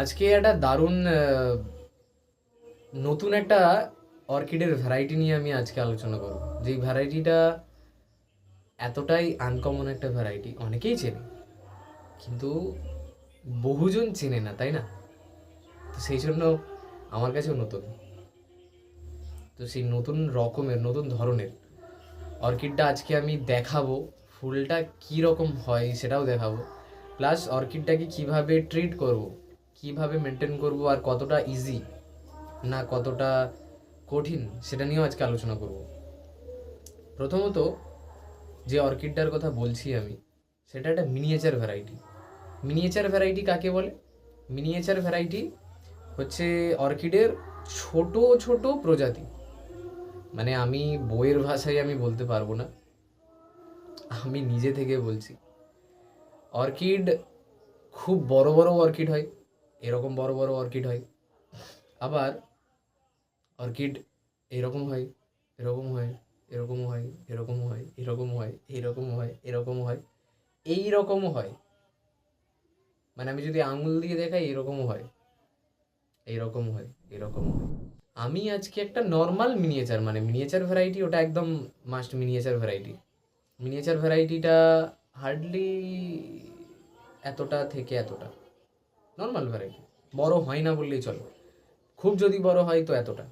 আজকে একটা দারুণ নতুন একটা অর্কিডের ভ্যারাইটি নিয়ে আমি আজকে আলোচনা করব। যেই ভ্যারাইটিটা এতটাই আনকমন একটা ভ্যারাইটি অনেকেই চেনে, কিন্তু বহুজন চেনে না, তাই না? তো সেই জন্য আমার কাছেও নতুন। তো সেই নতুন রকমের, নতুন ধরনের অর্কিডটা আজকে আমি দেখাবো, ফুলটা কী রকম হয় সেটাও দেখাবো। প্লাস অর্কিডটাকে কীভাবে ট্রিট করব কীভাবে মেনটেন করব আর কতটা ইজি না কতটা কঠিন, সেটা নিয়েও আজকে আলোচনা করব। প্রথমত যে অর্কিডটার কথা বলছি আমি, সেটা একটা মিনিয়েচার ভ্যারাইটি মিনিয়েচার ভ্যারাইটি কাকে বলে? মিনিয়েচার ভ্যারাইটি হচ্ছে অর্কিডের ছোট ছোট প্রজাতি। মানে আমি বইয়ের ভাষায় আমি বলতে পারব না, আমি নিজে থেকে বলছি। অর্কিড খুব বড় বড় অর্কিড হয়। এরকম বড় বড় অর্কিড হয়। আবার অর্কিড এরকম হয় এরকম হয় এরকম হয় এরকম হয় এরকম হয় এরকম হয় এরকম হয় এই রকমও হয়। মানে আমি যদি আঙুল দিয়ে দেখাই এরকমও হয়। এইরকম হয়, এরকম হয়। আমি আজকে একটা নর্মাল মিনিয়েচার মানে মিনিয়েচার ভ্যারাইটি ওটা একদম মাস্ট মিনিয়েচার ভ্যারাইটি মিনিয়েচার ভ্যারাইটিটা হার্ডলি এতটা থেকে এতটা। নর্মাল ভ্যারাইটি বড় হয় না বললেই চলে। খুব যদি বড় হয় তো এতটা।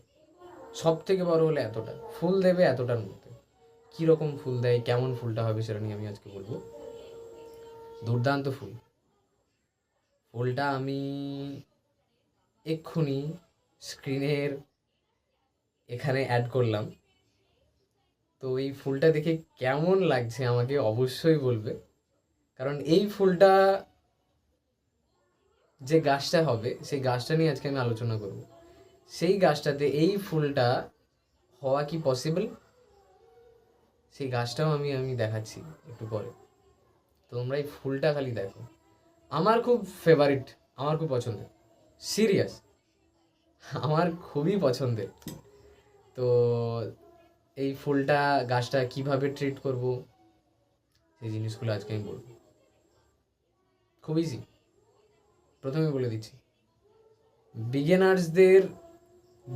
সব থেকে বড় হলে এতটা। ফুল দেবে এতটার মধ্যে। কীরকম ফুল দেয়, কেমন ফুলটা হবে সেটা নিয়ে আমি আজকে বলব। দুর্দান্ত ফুল। ফুলটা আমি এক্ষুনি স্ক্রিনের এখানে অ্যাড করলাম। তো এই ফুলটা দেখে কেমন লাগছে আমাকে অবশ্যই বলবে। কারণ এই ফুলটা যে গাছটা হবে, সেই গাছটা নিয়ে আজকে আমি আলোচনা করব। সেই গাছটাতে এই ফুলটা হওয়া কি পসিবল সেই গাছটাও আমি আমি দেখাচ্ছি একটু পরে। তোমরা এই ফুলটা খালি দেখো। আমার খুব ফেভারিট আমার খুব পছন্দের। সিরিয়াস আমার খুবই পছন্দের। তো এই ফুলটা, গাছটা কীভাবে ট্রিট করব? সেই জিনিসগুলো আজকে আমি বলব। খুব ইজি প্রথমে বলে দিচ্ছি। বিগিনার্সদের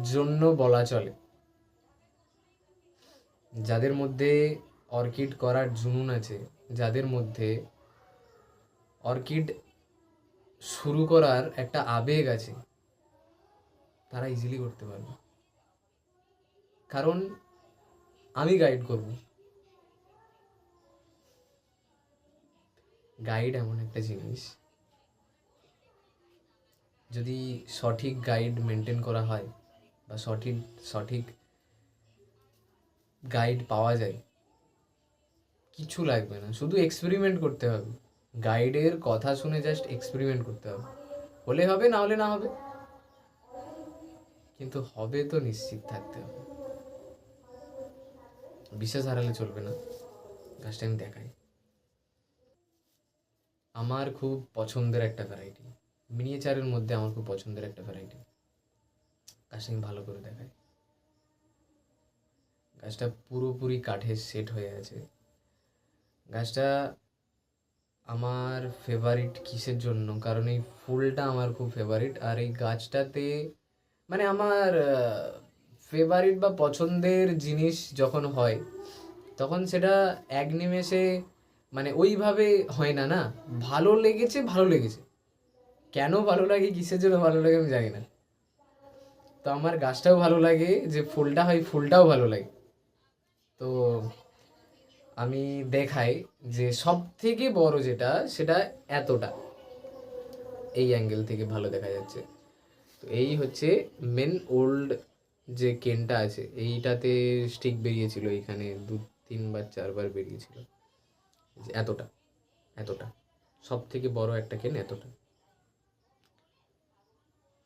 জন্য বলা চলে। যাদের মধ্যে অর্কিড করার জুনুন আছে, যাদের মধ্যে অর্কিড শুরু করার একটা আবেগ আছে, তারা ইজিলি করতে পারবে। কারণ আমি গাইড করব। গাইড এমন একটা জিনিস যদি সঠিক গাইড মেনটেন করা হয় বা সঠিক সঠিক গাইড পাওয়া যায়, কিছু লাগবে না। শুধু এক্সপেরিমেন্ট করতে হবে। গাইডের কথা শুনে জাস্ট এক্সপেরিমেন্ট করতে হবে। হলে হবে, না হলে না হবে। কিন্তু হবে তো নিশ্চিত থাকতে হবে। বিশ্বাস হারালে চলবে না। গাছটা আমি দেখাই আমার খুব পছন্দের একটা ভ্যারাইটি মিনিয়েচারের মধ্যে আমার খুব পছন্দের একটা ভ্যারাইটি গাছটা আমি ভালো করে দেখাই। গাছটা পুরোপুরি কাঠের সেট হয়ে আছে। গাছটা আমার ফেভারিট কিসের জন্য? কারণ এই ফুলটা আমার খুব ফেভারিট আর এই গাছটাতে মানে আমার ফেভারিট বা পছন্দের জিনিস যখন হয়, তখন সেটা এক নিমেষে মানে ওইভাবে হয় না না। ভালো লেগেছে ভালো লেগেছে। কেন ভালো লাগে, কিসের জন্য ভালো লাগে আমি জানি না। তো আমার গাছটাও ভালো লাগে, যে ফুলটা হয় ফুলটাও ভালো লাগে। তো আমি দেখাই যে সব থেকে বড় যেটা, সেটা এতটা। এই অ্যাঙ্গেল থেকে ভালো দেখা যাচ্ছে। তো এই হচ্ছে মেন ওল্ড যে কেনটা আছে, এইটাতে স্টিক বেরিয়েছিল এইখানে দু, তিনবার, চারবার বেরিয়েছিল। এতটা এতটা। সব থেকে বড় একটা কেন এতটা।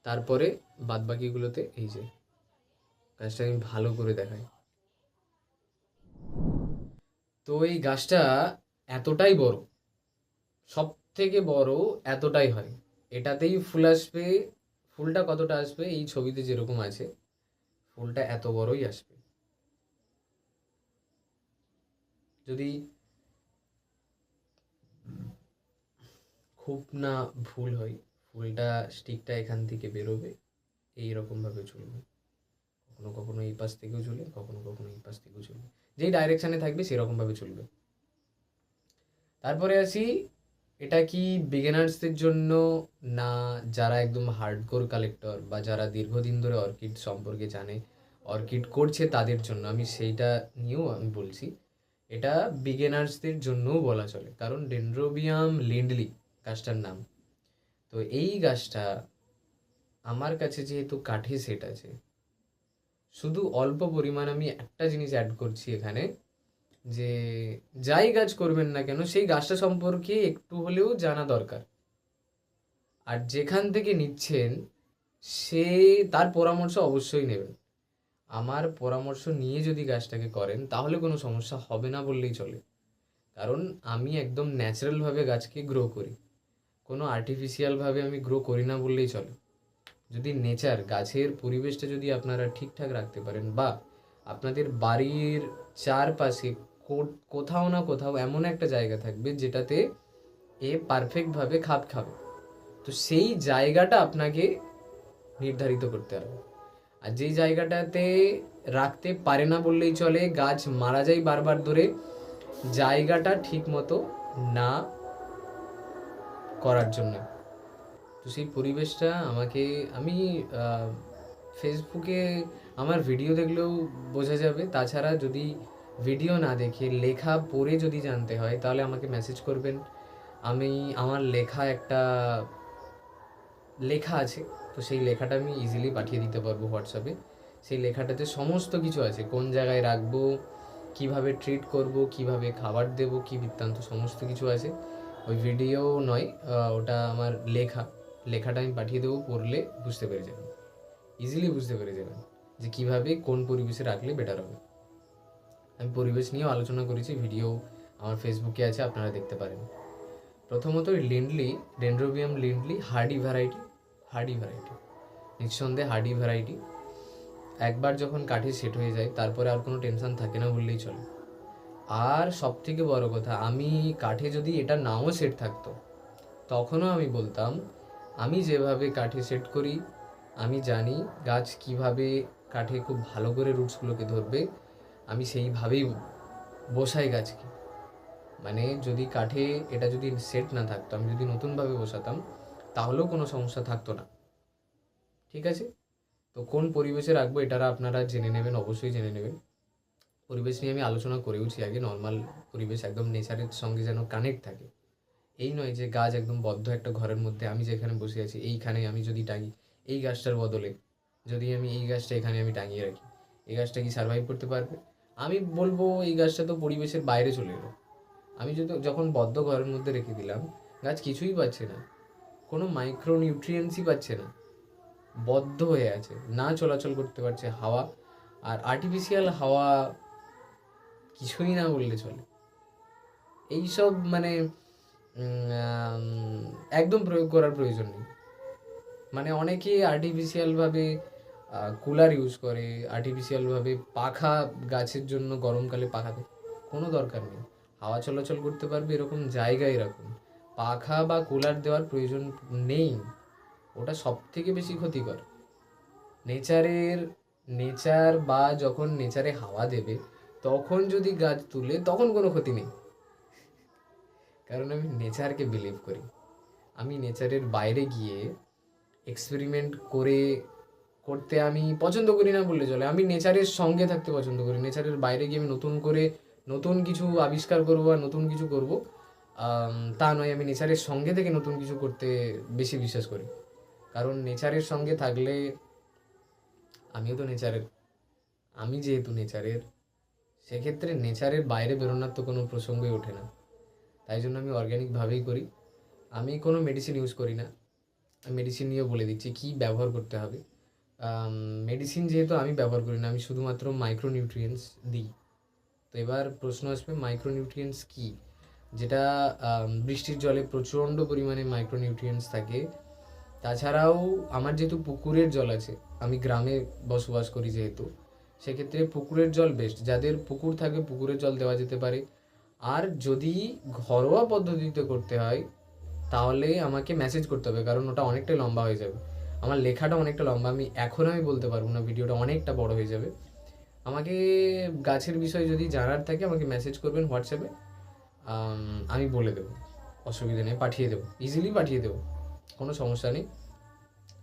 তারপরে বাদ বাকিগুলোতে এই যে গাছটা আমি ভালো করে দেখাই। তো এই গাছটা এতটাই বড় সব থেকে বড় এতটাই হয়। এটাতেই ফুল আসবে, ফুলটা কতটা আসবে এই ছবিতে যেরকম আছে, ফুলটা এত বড়ই আসবে। যদি খুব না ভুল হয় ফুলটা স্টিকটা এখান থেকে বেরোবে এই রকমভাবে চলবে। কখনো কখনো এই পাশ থেকেও চলে কখনো কখনো এই পাশ থেকেও চলবে। যেই ডাইরেকশানে থাকবে সেরকমভাবে চলবে। তারপরে আসি, এটা কি বিগিনার্সদের জন্য না যারা একদম হার্ডকোর কালেক্টর বা যারা দীর্ঘদিন ধরে অর্কিড সম্পর্কে জানে, অর্কিড করছে তাদের জন্য? আমি সেইটা নিয়েও আমি বলছি। এটা বিগিনার্সদের জন্যও বলা চলে। কারণ ডেন্ড্রোবিয়াম লিন্ডলি গাছটার নাম। তো এই গাছটা আমার কাছে যেহেতু কাঠে সেট আছে, শুধু অল্প পরিমাণ আমি একটা জিনিস অ্যাড করছি এখানে যে যাই গাছ করবেন না কেন, সেই গাছটা সম্পর্কে একটু হলেও জানা দরকার। আর যেখান থেকে নিচ্ছেন, সে তার পরামর্শ অবশ্যই নেবেন। আমার পরামর্শ নিয়ে যদি গাছটাকে করেন, তাহলে কোনো সমস্যা হবে না বললেই চলে। কারণ আমি একদম ন্যাচারালভাবে গাছকে গ্রো করি। কোনো আর্টিফিশিয়ালভাবে আমি গ্রো করি না বললেই চলে। যদি নেচার গাছের পরিবেশটা যদি আপনারা ঠিকঠাক রাখতে পারেন বা আপনাদের বাড়ির চারপাশে কোথাও না কোথাও এমন একটা জায়গা থাকবে যেটাতে এ পারফেক্টভাবে খাপ খাবে। তো সেই জায়গাটা আপনাকে নির্ধারিত করতে হবে। আর যেই জায়গাটাতে রাখতে পারে না বললেই চলে, গাছ মারা যায় বারবার ধরে, জায়গাটা ঠিক মতো না করার জন্য। তো সেই পরিবেশটা আমাকে, আমি ফেসবুকে আমার ভিডিও দেখলেও বোঝা যাবে। তাছাড়া যদি ভিডিও না দেখে লেখা পড়ে যদি জানতে হয়, তাহলে আমাকে মেসেজ করবেন। আমি, আমার লেখা একটা, লেখা আছে। তো সেই লেখাটা আমি ইজিলি পাঠিয়ে দিতে পারব হোয়াটসঅ্যাপে সেই লেখাটাতে সমস্ত কিছু আছে। কোন জায়গায় রাখব, কীভাবে ট্রিট করব, কীভাবে খাবার দেব, কি বৃত্তান্ত, সমস্ত কিছু আছে। ওই ভিডিও নয় ওটা আমার লেখা। লেখাটা আমি পাঠিয়ে দেবো পড়লে বুঝতে পেরে যাবেন। ইজিলি বুঝতে পেরে যাবেন যে কীভাবে কোন পরিবেশে রাখলে বেটার হবে। আমি পরিবেশ নিয়েও আলোচনা করেছি ভিডিও আমার ফেসবুকে আছে, আপনারা দেখতে পারেন। প্রথমত Lindley dendrobium Lindley hardy variety hardy variety নিঃসন্দেহে হার্ডি ভ্যারাইটি একবার যখন কাঠে সেট হয়ে যায়, তারপরে আর কোনো টেনশন থাকে না, বললেই চলে। আর সব থেকে বড় কথা, আমি কাঠে যদি এটা নাও সেট থাকতো, তখনও আমি বলতাম, আমি যেভাবে কাঠে সেট করি, আমি জানি গাছ কীভাবে কাঠে খুব ভালো করে রুটসগুলোকে ধরবে, আমি সেইভাবেই বসাই গাছকে। মানে যদি কাঠে এটা যদি সেট না থাকতো, আমি যদি নতুনভাবে বসাতাম, তাহলেও কোনো সমস্যা থাকতো না। ঠিক আছে? তো কোন পরিবেশে রাখব, এটারা আপনারা জেনে নেবেন, অবশ্যই জেনে নেবেন। পরিবেশ নিয়ে আমি আলোচনা করেওছি আগে নর্মাল পরিবেশ একদম নেচারের সঙ্গে যেন কানেক্ট থাকে। এই নয় যে গাছ একদম বদ্ধ একটা ঘরের মধ্যে আমি যেখানে বসে আছি, এইখানে আমি যদি টাঙি, এই গাছটার বদলে যদি আমি এই গাছটা এখানে আমি টাঙিয়ে রাখি, এই গাছটা কি সার্ভাইভ করতে পারবে? আমি বলব এই গাছটা তো পরিবেশের বাইরে চলে এলো। আমি যদি যখন বদ্ধ ঘরের মধ্যে রেখে দিলাম, গাছ কিছুই পাচ্ছে না, কোনো মাইক্রো নিউট্রিয়েন্টসই পাচ্ছে না, বদ্ধ হয়ে আছে, না চলাচল করতে পারছে হাওয়া, আর আর্টিফিশিয়াল হাওয়া কিছুই না বললে চলে। এইসব মানে একদম প্রয়োগ করার প্রয়োজন নেই। মানে অনেকে আর্টিফিশিয়ালভাবে কুলার ইউজ করে আর্টিফিশিয়ালভাবে পাখা গাছের জন্য গরমকালে পাখা কোনো দরকার নেই। হাওয়া চলাচল করতে পারবে, এরকম জায়গায় রাখুন। পাখা বা কুলার দেওয়ার প্রয়োজন নেই। ওটা সব থেকে বেশি ক্ষতিকর। নেচারের, নেচার বা যখন নেচারে হাওয়া দেবে তখন যদি গাছ তুলে, তখন কোনো ক্ষতি নেই। কারণ আমি নেচারকে বিলিভ করি। আমি নেচারের বাইরে গিয়ে এক্সপেরিমেন্ট করে, করতে আমি পছন্দ করি না বললে চলে। আমি নেচারের সঙ্গে থাকতে পছন্দ করি। নেচারের বাইরে গিয়ে আমি নতুন করে নতুন কিছু আবিষ্কার করব আর নতুন কিছু করব তা নয়, আমি নেচারের সঙ্গে থেকে নতুন কিছু করতে বেশি বিশ্বাস করি। কারণ নেচারের সঙ্গে থাকলে, আমিও তো নেচারের, আমি যেহেতু নেচারের সেক্ষেত্রে নেচারের বাইরে বেরোনোর তো কোনো প্রসঙ্গই ওঠে না। তাই জন্য আমি অর্গ্যানিকভাবেই করি। আমি কোনো মেডিসিন ইউজ করি না। মেডিসিন নিয়েও বলে দিচ্ছি কী ব্যবহার করতে হবে। মেডিসিন যেহেতু আমি ব্যবহার করি না, আমি শুধুমাত্র মাইক্রোনিউট্রিয়েন্টস দিই। তো এবার প্রশ্ন আসবে মাইক্রোনিউট্রিয়েন্টস কী? যেটা বৃষ্টির জলে প্রচণ্ড পরিমাণে মাইক্রোনিউট্রিয়েন্টস থাকে। তাছাড়াও আমার যেহেতু পুকুরের জল আছে, আমি গ্রামে বসবাস করি যেহেতু সেক্ষেত্রে পুকুরের জল বেস্ট যাদের পুকুর থাকে, পুকুরের জল দেওয়া যেতে পারে। আর যদি ঘরোয়া পদ্ধতিতে করতে হয়, তাহলে আমাকে মেসেজ করতে হবে, কারণ ওটা অনেকটাই লম্বা হয়ে যাবে। আমার লেখাটা অনেকটা লম্বা, আমি এখন আমি বলতে পারব না, ভিডিওটা অনেকটা বড় হয়ে যাবে। আমাকে গাছের বিষয়ে যদি জানার থাকে, আমাকে মেসেজ করবেন হোয়াটসঅ্যাপে। আমি বলে দেবো। অসুবিধা নেই, পাঠিয়ে দেবো। ইজিলি পাঠিয়ে দেবো। কোনো সমস্যা নেই।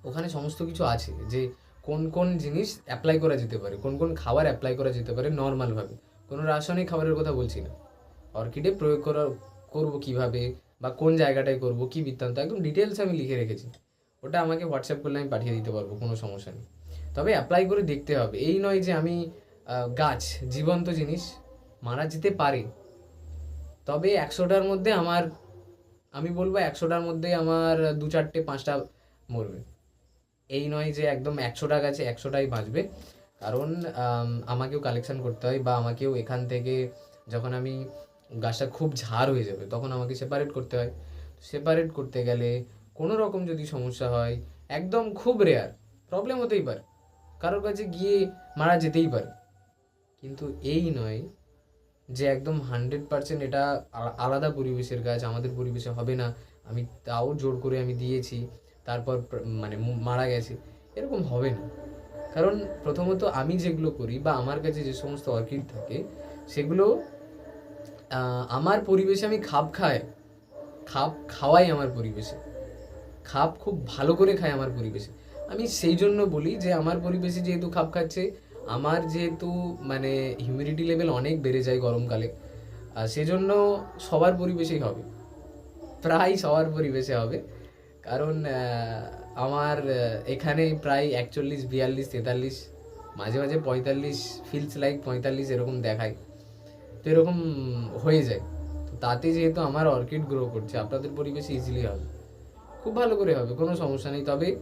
ওখানে সমস্ত কিছু আছে যে কোন কোন জিনিস অ্যাপ্লাই করা যেতে পারে, কোন কোন খাবার অ্যাপ্লাই করা যেতে পারে নর্মালভাবে কোনো রাসায়নিক খাবারের কথা বলছি না। অর্কিডে প্রয়োগ করা, করব কীভাবে বা কোন জায়গাটায় করব, কি বৃত্তান্ত, একদম ডিটেলস আমি লিখে রেখেছি। ওটা আমাকে হোয়াটসঅ্যাপ করলে আমি পাঠিয়ে দিতে পারব, কোনো সমস্যা নেই। তবে অ্যাপ্লাই করে দেখতে হবে। এই নয় যে আমি গাছ, জীবন্ত জিনিস মারা যেতে পারে। তবে একশোটার মধ্যে আমার, আমি বলব একশোটার মধ্যে আমার দু চারটে পাঁচটা মরবে। এই নয় যে একদম একশো একশোটা গাছে একশোটাই বাঁচবে কারণ আমাকেও কালেকশন করতে হয় বা আমাকেও এখান থেকে যখন আমি গাছটা খুব ঝাড় হয়ে যাবে তখন আমাকে সেপারেট করতে হয়। সেপারেট করতে গেলে কোনো রকম যদি সমস্যা হয়, একদম খুব রেয়ার প্রবলেম হতেই পারে। কারোর কাছে গিয়ে মারা যেতেই পারে। কিন্তু এই নয় যে একদম হান্ড্রেড পার্সেন্ট এটা আলাদা পরিবেশের গাছ, আমাদের পরিবেশে হবে না। আমি তাও জোর করে আমি দিয়েছি। তারপর মানে মারা গেছে, এরকম হবে না। কারণ প্রথমত আমি যেগুলো করি বা আমার কাছে যে সমস্ত অর্কিড থাকে, সেগুলো আমার পরিবেশে আমি খাপ খাই। খাপ খাওয়াই আমার পরিবেশে। খাপ খুব ভালো করে খায় আমার পরিবেশে। আমি সেই জন্য বলি যে আমার পরিবেশে যেহেতু খাপ খাচ্ছে, আমার যেহেতু মানে হিউমিডিটি লেভেল অনেক বেড়ে যায় গরমকালে সেজন্য সবার পরিবেশেই হবে। প্রায় সবার পরিবেশে হবে। কারণ আমার এখানে প্রায় একচল্লিশ, বিয়াল্লিশ, তেতাল্লিশ, মাঝে মাঝে পঁয়তাল্লিশ ফিলস লাইক পঁয়তাল্লিশ এরকম দেখায়। তো এরকম হয়ে যায়। তো তাতে যেহেতু আমার অর্কিড গ্রো করছে, আপনাদের পরিবেশে ইজিলি হবে। খুব ভালো করে হবে, কোনো সমস্যা নেই। তবে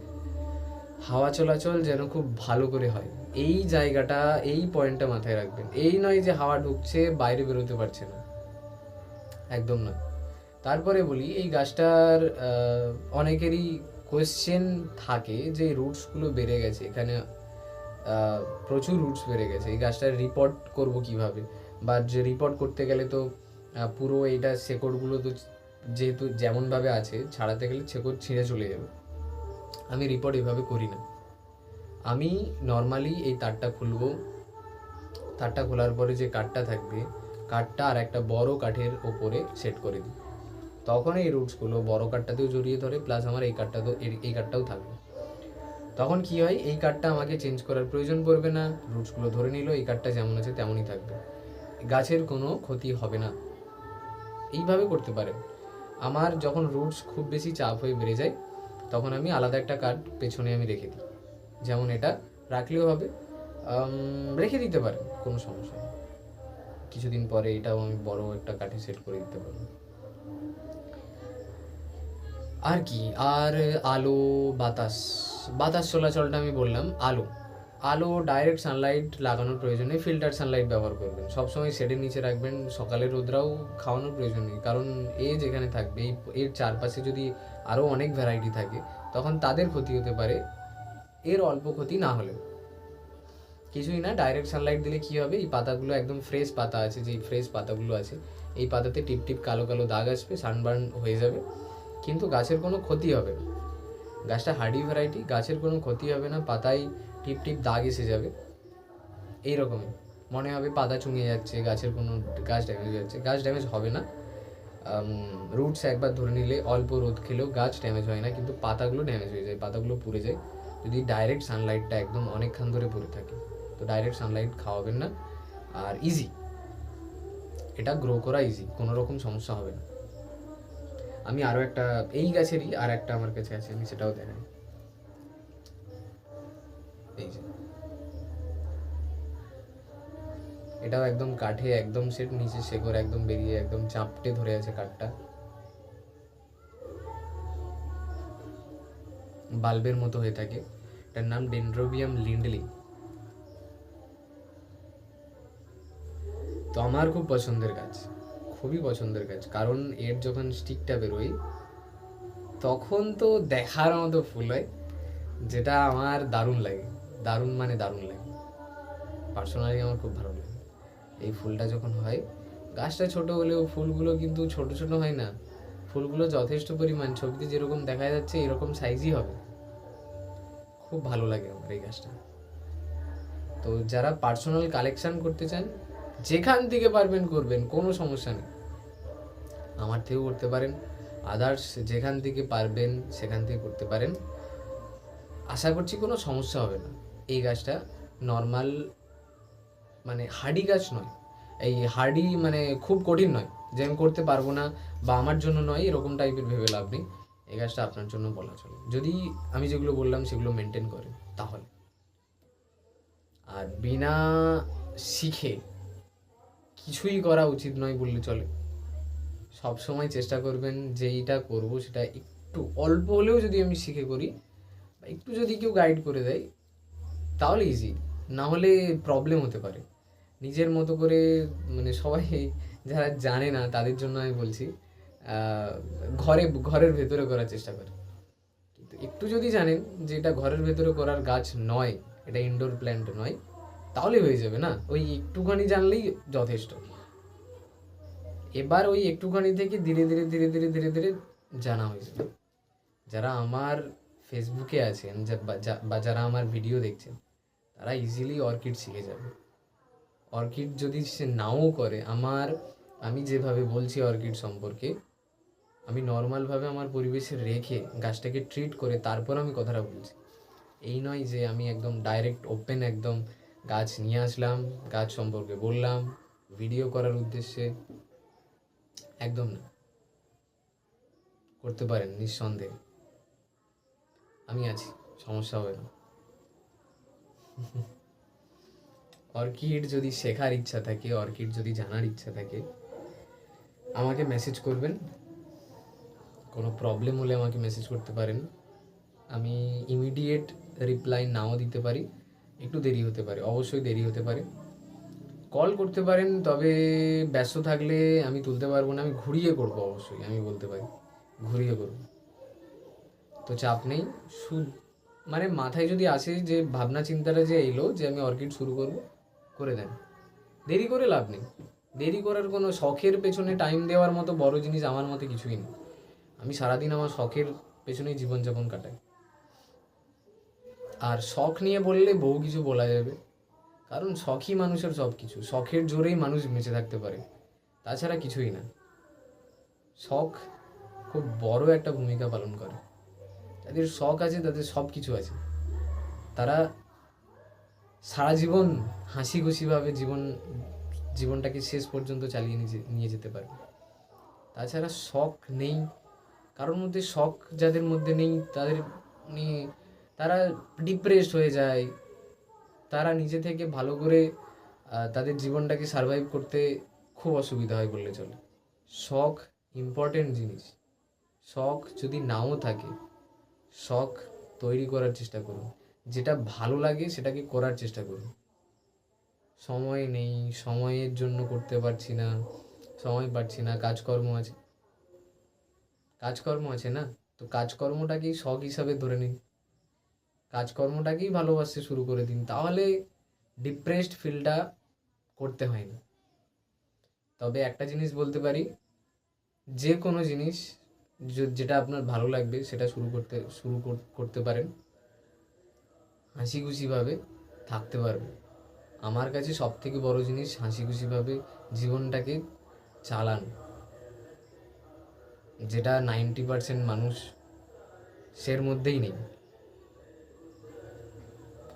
হাওয়া চলাচল যেন খুব ভালো করে হয়। এই জায়গাটা, এই পয়েন্টটা মাথায় রাখবেন। এই নয় যে হাওয়া ঢুকছে, বাইরে বেরোতে পারছে না। একদম নয়। তারপরে বলি, এই গাছটার অনেকেরই কোয়েশ্চেন থাকে যে রুটসগুলো বেড়ে গেছে। এখানে প্রচুর রুটস বেড়ে গেছে। এই গাছটার রিপোর্ট করব কীভাবে? বা যে রিপোর্ট করতে গেলে তো পুরো এইটা শেকড়গুলো তো যেহেতু যেমনভাবে আছে, ছাড়াতে গেলে শেকড় ছিঁড়ে চলে যাবে। আমি রিপোর্ট এভাবে করি না। আমি নর্মালি এই তারটা খুলবো। তারটা খোলার পরে যে কাঠটা থাকবে, কাঠটা আর একটা বড় কাঠের ওপরে সেট করে দিই। তখন এই রুটসগুলো বড় কাঠটাতেও জড়িয়ে ধরে প্লাস আমার এই কাঠটাতেও, এই- কাঠটাও থাকবে। তখন কি হয়, এই কাঠটা আমাকে চেঞ্জ করার প্রয়োজন পড়বে না রুটসগুলো ধরে নিল, এই কাঠটা যেমন আছে তেমনই থাকবে। গাছের কোনো ক্ষতি হবে না। এইভাবে করতে পারেন আমার যখন রুটস খুব বেশি চাপ হয়ে বেড়ে যায়, তখন আমি আলাদা একটা কাঠ পেছনে আমি রেখে দিই। যেমন এটা, রাখলেও হবে রেখে দিতে পারেন, কোনো সমস্যা নেই। কিছুদিন পরে এটাও আমি বড় একটা কাঠে সেট করে দিতে পারব। আর কি? আর আলো, বাতাস। বাতাস চলাচলটা আমি বললাম, আলো। আলো ডাইরেক্ট সানলাইট লাগানোর প্রয়োজন নেই ফিল্টার সানলাইট ব্যবহার করবেন। সবসময় শেডের নিচে রাখবেন সকালে রোদরাও খাওয়ানোর প্রয়োজন নেই। কারণ এ যেখানে থাকবে, এই এর চারপাশে যদি আরও অনেক ভ্যারাইটি থাকে, তখন তাদের ক্ষতি হতে পারে। এর অল্প ক্ষতি না হলেও। কিছুই না ডাইরেক্ট সানলাইট দিলে কী হবে? এই পাতাগুলো একদম ফ্রেশ পাতা আছে যে ফ্রেশ পাতাগুলো আছে, এই পাতাতে টিপ টিপ কালো কালো দাগ আসবে সানবার্ন হয়ে যাবে। কিন্তু গাছের কোনো ক্ষতি হবে না। গাছটা হার্ডি ভ্যারাইটি গাছের কোনো ক্ষতি হবে না, পাতায় টিপ টিপ দাগ এসে যাবে। এই রকমই মনে হবে পাতা চুঙে যাচ্ছে, গাছের কোনো গাছ ড্যামেজ হয়ে যাচ্ছে গাছ ড্যামেজ হবে না। রুটস একবার ধরে নিলে অল্প রোদ খেলেও গাছ ড্যামেজ হয় না, কিন্তু পাতাগুলো ড্যামেজ হয়ে যায়, পাতাগুলো পুড়ে যায়। যদি ডাইরেক্ট সানলাইটটা একদম অনেকক্ষণ ধরে পড়ে থাকে, তো ডাইরেক্ট সানলাইট খাওয়াবেন না। আর ইজি এটা গ্রো করা ইজি কোনো রকম সমস্যা হবে না। আমি আরও একটা, এই গাছেরই আর একটা আমার কাছে আছে, আমি সেটাও দেখাই এই যে। এটাও একদম কাঠে, একদম সেট নিচে শেকড়, একদম বেরিয়ে, একদম চাপটে ধরে আছে কাঠটা। বাল্বের মতো হয়ে থাকে। এটার নাম ডেন্ড্রোবিয়াম লিন্ডলি। তো আমার খুব পছন্দের গাছ। খুবই পছন্দের গাছ কারণ এর যখন স্টিকটা বেরোয়, তখন তো দেখার মতো ফুল হয়, যেটা আমার দারুণ লাগে। দারুণ মানে দারুণ লাগে। পার্সোনালি আমার খুব ভালো লাগে। এই ফুলটা যখন হয়, গাছটা ছোট হলেও ফুলগুলো কিন্তু ছোট ছোট হয় না। ফুলগুলো যথেষ্ট পরিমাণ, ছবিতে যেরকম দেখা যাচ্ছে, এরকম সাইজই হবে। খুব ভালো লাগে আমার এই গাছটা। তো যারা পার্সোনাল কালেকশন করতে চান, যেখান থেকে পারবেন করবেন, কোনো সমস্যা নেই। আমার থেকেও করতে পারেন। আদার্স যেখান থেকে পারবেন, সেখান থেকে করতে পারেন। আশা করছি কোনো সমস্যা হবে না। এই গাছটা নর্মাল মানে হার্ডি গাছ নয়। এই হার্ডি মানে খুব কঠিন নয়। যে আমি করতে পারব না বা আমার জন্য নয়, এরকম টাইপের ভেবে লাভ নেই। এই গাছটা আপনার জন্য বলা চলে। যদি আমি যেগুলো বললাম, সেগুলো মেনটেন করে তাহলে। আর বিনা শিখে কিছুই করা উচিত নয় বললে চলে। সব সময় চেষ্টা করবেন যে এইটা করব সেটা একটু অল্প হলেও যদি আমি শিখে করি একটু যদি কেউ গাইড করে দেয়, তাহলে ইজি না হলে প্রবলেম হতে পারে। নিজের মতো করে মানে সবাই যারা জানে না, তাদের জন্য আমি বলছি ঘরে, ঘরের ভেতরে করার চেষ্টা করে। একটু যদি জানেন যে এটা ঘরের ভেতরে করার গাছ নয়, এটা ইনডোর প্ল্যান্ট নয়, তাহলে হয়ে যাবে না। ওই একটুখানি জানলেই যথেষ্ট। এবার ওই একটুখানি থেকে ধীরে ধীরে ধীরে ধীরে ধীরে ধীরে জানা হয়েছিল। যারা আমার ফেসবুকে আছেন বা যারা আমার ভিডিও দেখছেন, তারা ইজিলি অর্কিড শিখে যাবে। অর্কিড যদি সে নাও করে, আমার, আমি যেভাবে বলছি অর্কিড সম্পর্কে, আমি নর্মালভাবে আমার পরিবেশে রেখে গাছটাকে ট্রিট করে তারপর আমি কথাটা বলছি। এই নয় যে আমি একদম ডাইরেক্ট ওপেন একদম গাছ নিয়ে আসলাম, গাছ সম্পর্কে বললাম ভিডিও করার উদ্দেশ্যে একদম না। করতে পারেন, নিঃসন্দেহে। আমি আছি, সমস্যা হবে না। অর্কিড যদি শেখার ইচ্ছা থাকে, অর্কিড যদি জানার ইচ্ছা থাকে, আমাকে মেসেজ করবেন। কোনো প্রবলেম হলে আমাকে মেসেজ করতে পারেন। আমি ইমিডিয়েট রিপ্লাই নাও দিতে পারি। একটু দেরি হতে পারে, অবশ্যই দেরি হতে পারে। কল করতে পারেন, তবে ব্যস্ত থাকলে আমি তুলতে পারব না, আমি ঘুরিয়ে করব অবশ্যই, আমি বলতে পারি। ঘুরিয়ে করব। তো চাপ নেই শুধু মানে মাথায় যদি আসে যে ভাবনা চিন্তাটা যে এলো যে আমি অর্কিড শুরু করব, করে দেন। দেরি করে লাভ নেই। দেরি করার কোনো শখের পেছনে টাইম দেওয়ার মতো বড় জিনিস আমার মতে কিছুই নেই। আমি সারাদিন আমার শখের পেছনেই জীবনযাপন কাটাই। আর শখ নিয়ে বললে বহু কিছু বলা যাবে। কারণ শখই মানুষের সব কিছু শখের জোরেই মানুষ বেঁচে থাকতে পারে। তাছাড়া কিছুই না। শখ খুব বড় একটা ভূমিকা পালন করে। যাদের শখ আছে, তাদের সব কিছু আছে। তারা সারা জীবন হাসি খুশিভাবে জীবন, জীবনটাকে শেষ পর্যন্ত চালিয়ে নিয়ে নিয়ে যেতে পারবে। তাছাড়া শখ নেই। কারোর মধ্যে শখ যাদের মধ্যে নেই, তাদের মানে তারা ডিপ্রেসড হয়ে যায়। তারা নিজে থেকে ভালো করে তাদের জীবনটাকে সার্ভাইভ করতে খুব অসুবিধা হয় বললে চলে। শখ ইম্পর্টেন্ট জিনিস। শখ যদি নাও থাকে, শখ তৈরি করার চেষ্টা করুন। যেটা ভালো লাগে সেটাকে করার চেষ্টা করুন। সময় নেই, সময়ের জন্য করতে পারছি না, সময় পাচ্ছি না, কাজকর্ম আছে। কাজকর্ম আছে না? তো কাজকর্মটাকেই শখ হিসাবে ধরে নিন। কাজকর্মটাকেই ভালোবাসতে শুরু করে দিন, তাহলে ডিপ্রেসড ফিলটা করতে হয় না। তবে একটা জিনিস বলতে পারি, যে কোনো জিনিস যেটা আপনার ভালো লাগবে সেটা শুরু করতে, শুরু কর- করতে পারেন। হাসি খুশিভাবে থাকতে পারবে আমার কাছে সব থেকে বড় জিনিস হাসি খুশিভাবে জীবনটাকে চালান। যেটা নাইনটি পার্সেন্ট মানুষ সের মধ্যেই নেই।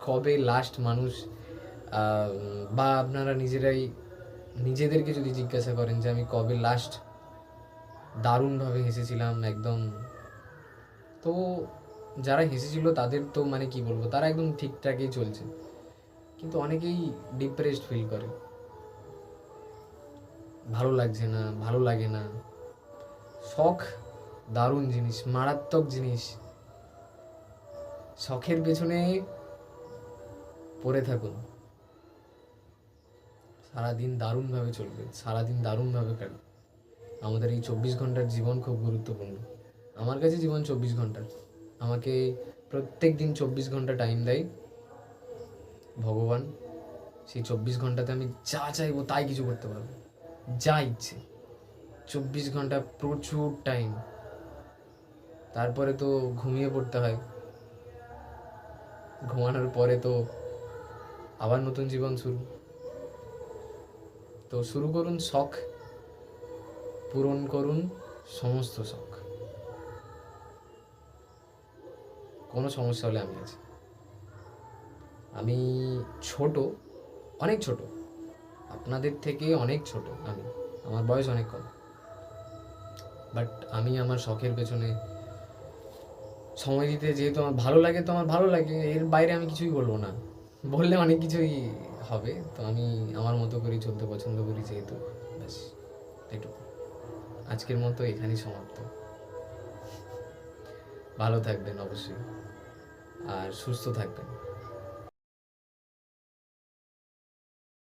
কবে লাস্ট মানুষ বা আপনারা নিজেরাই, নিজেদেরকে যদি জিজ্ঞাসা করেন যে আমি কবে লাস্ট দারুণভাবে হেসেছিলাম একদম, তো যারা হেসেছিল তাদের তো মানে কি বলব, তারা একদম ঠিকঠাকই চলছে। কিন্তু অনেকেই ডিপ্রেসড ফিল করে। ভালো লাগছে না, ভালো লাগে না। শখ দারুণ জিনিস, মারাত্মক জিনিস। শখের পেছনে পড়ে থাকুন। সারাদিন দারুণভাবে চলবে, সারাদিন দারুণভাবে কাটবে। আমাদের এই চব্বিশ ঘণ্টার জীবন খুব গুরুত্বপূর্ণ। আমার কাছে জীবন চব্বিশ ঘণ্টার আমাকে প্রত্যেক দিন চব্বিশ ঘণ্টা টাইম দেয় ভগবান। সেই চব্বিশ ঘন্টাতে আমি যা চাইব তাই কিছু করতে পারব। যা ইচ্ছে। চব্বিশ ঘণ্টা প্রচুর টাইম তারপরে তো ঘুমিয়ে পড়তে হয়। ঘুমানোর পরে তো আবার নতুন জীবন শুরু। তো শুরু করুন শখ, পূরণ করুন সমস্ত শখ। কোনো সমস্যা হলে আমি আছি। আমি ছোট, অনেক ছোট। আপনাদের থেকে অনেক ছোট আমি। আমার বয়স অনেক কম। বাট আমি আমার শখের পেছনে সময় দিতে যেহেতু আমার ভালো লাগে, তো আমার ভালো লাগে। এর বাইরে আমি কিছুই বলব না। বললে অনেক কিছুই হবে, তো আমি আমার মতো করেই চলতে পছন্দ করি যেহেতু, ব্যাস, এটুকু। আজকের মতো এখানেই সমাপ্ত। ভালো থাকবেন অবশ্যই, আর সুস্থ থাকবেন।